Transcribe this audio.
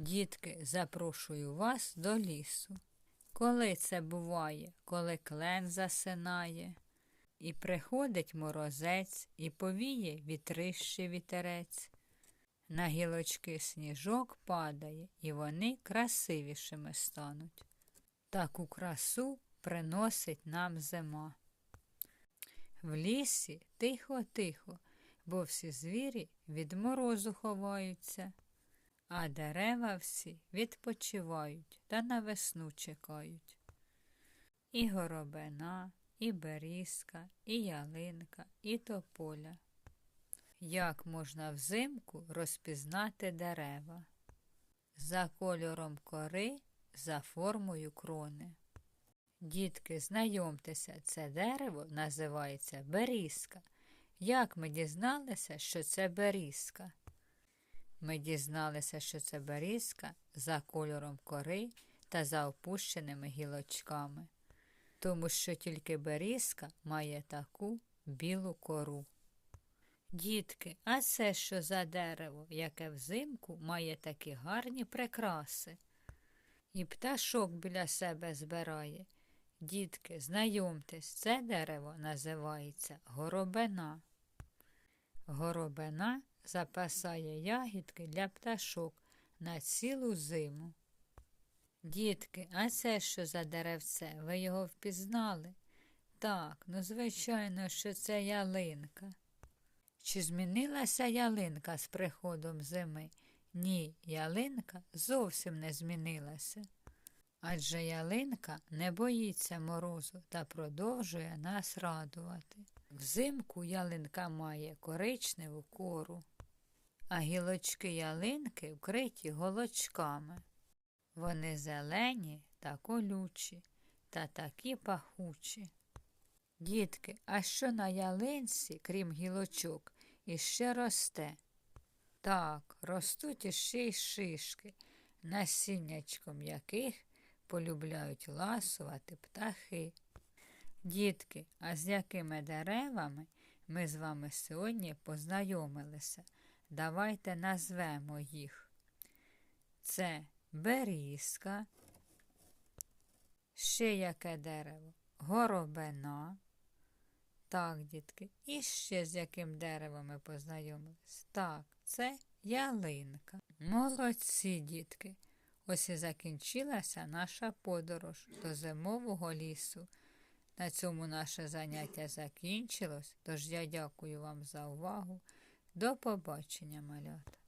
Дітки, запрошую вас до лісу. Коли це буває, коли клен засинає, і приходить морозець, і повіє вітрищий вітерець. На гілочки сніжок падає, і вони красивішими стануть. Таку красу приносить нам зима. В лісі тихо-тихо, бо всі звірі від морозу ховаються, а дерева всі відпочивають та на весну чекають. І горобина, і берізка, і ялинка, і тополя. Як можна взимку розпізнати дерева? За кольором кори, за формою крони. Дітки, знайомтеся, це дерево називається берізка. Як ми дізналися, що це берізка? Ми дізналися, що це берізка за кольором кори та за опущеними гілочками, тому що тільки берізка має таку білу кору. Дітки, а це що за дерево, яке взимку має такі гарні прикраси? І пташок біля себе збирає. Дітки, знайомтесь, це дерево називається горобина. Горобина запасає ягідки для пташок на цілу зиму. Дітки, а це що за деревце? Ви його впізнали? Так, ну, звичайно, що це ялинка. Чи змінилася ялинка з приходом зими? Ні, ялинка зовсім не змінилася. Адже ялинка не боїться морозу та продовжує нас радувати. Взимку ялинка має коричневу кору, а гілочки ялинки вкриті голочками. Вони зелені та колючі та такі пахучі. Дітки, а що на ялинці, крім гілочок, іще росте? Так, ростуть іще й шишки, насіннячком яких полюбляють ласувати птахи. Дітки, а з якими деревами ми з вами сьогодні познайомилися? Давайте назвемо їх. Це берізка, ще яке дерево? Горобина. Так, дітки, і ще з яким деревом ми познайомились? Так, це ялинка. Молодці, дітки. Ось і закінчилася наша подорож до зимового лісу. На цьому наше заняття закінчилось, тож я дякую вам за увагу. До побачення, малята.